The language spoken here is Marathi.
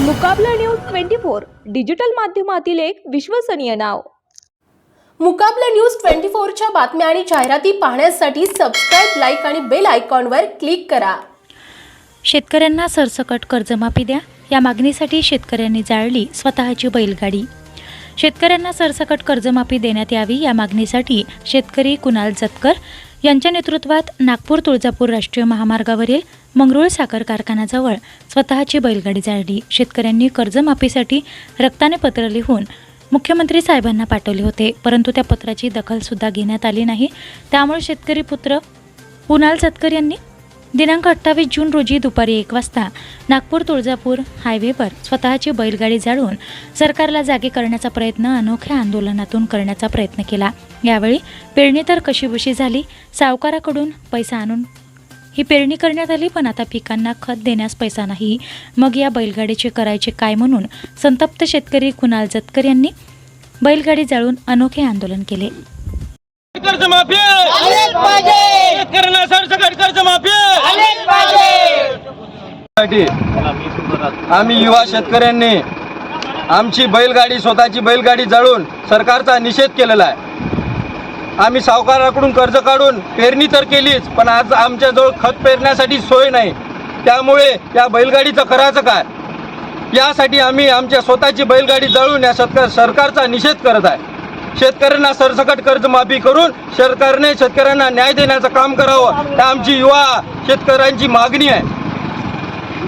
Mukabla news twenty four digital माध्यमातील एक विश्वसनीय नाव. मुकाबला न्यूज ट्वेंटी फोरच्या बातम्या आणि जाहिराती पाहण्यासाठी सबस्क्राईब लाईक आणि बेल आयकॉनवर क्लिक करा. शेतकऱ्यांना सरसकट कर्जमाफी द्या. या मागणीसाठी शेतकऱ्यांनी जाळली स्वतःची बैलगाडी. शेतकऱ्यांना सरसकट कर्जमाफी देण्यात यावी या मागणीसाठी शेतकरी कुणाल जतकर यांच्या नेतृत्वात नागपूर तुळजापूर राष्ट्रीय महामार्गावरील मंगरुळ साखर कारखान्याजवळ स्वतःची बैलगाडी जाळली शेतकऱ्यांनी कर्जमाफीसाठी रक्ताने पत्र लिहून मुख्यमंत्री साहेबांना पाठवले होते. परंतु त्या पत्राची दखलसुद्धा घेण्यात आली नाही. त्यामुळे शेतकरी पुत्र कुणाल सतकर यांनी दिनांक अठ्ठावीस जून रोजी दुपारी एक वाजता नागपूर तुळजापूर हायवेवर स्वतःची बैलगाडी जाळून सरकारला जागे करण्याचा प्रयत्न अनोख्या आंदोलनातून करण्याचा प्रयत्न केला. यावेळी पेरणी तर कशीबशी झाली सावकाराकडून पैसा आणून ही पेरणी करण्यात आली पण आता पिकांना खत देण्यास पैसा नाही. मग या बैलगाडीचे करायचे काय म्हणून संतप्त शेतकरी कुणाल जतकर यांनी बैलगाडी जाळून अनोखे आंदोलन केले कर्जमाफी शेतकऱ्यांना सरसकट कर्जमाफी साठी आम्ही युवा शेतकऱ्यांनी आमची बैलगाडी स्वतःची बैलगाडी जळून सरकारचा निषेध केलेला आहे. आम्ही सावकाराकडून कर्ज काढून पेरणी तर केलीच पण आज आमच्याजवळ खत पेरण्यासाठी सोय नाही. त्यामुळे या बैलगाडीचं करायचं काय? यासाठी आम्ही आमच्या स्वतःची बैलगाडी जळून या शेतकऱ्या सरकारचा निषेध करत आहे. शेतकऱ्यांना सरसकट कर्जमाफी करून सरकारने शेतकऱ्यांना न्याय देण्याचं काम करावं. आमची युवा शेतकऱ्यांची मागणी आहे.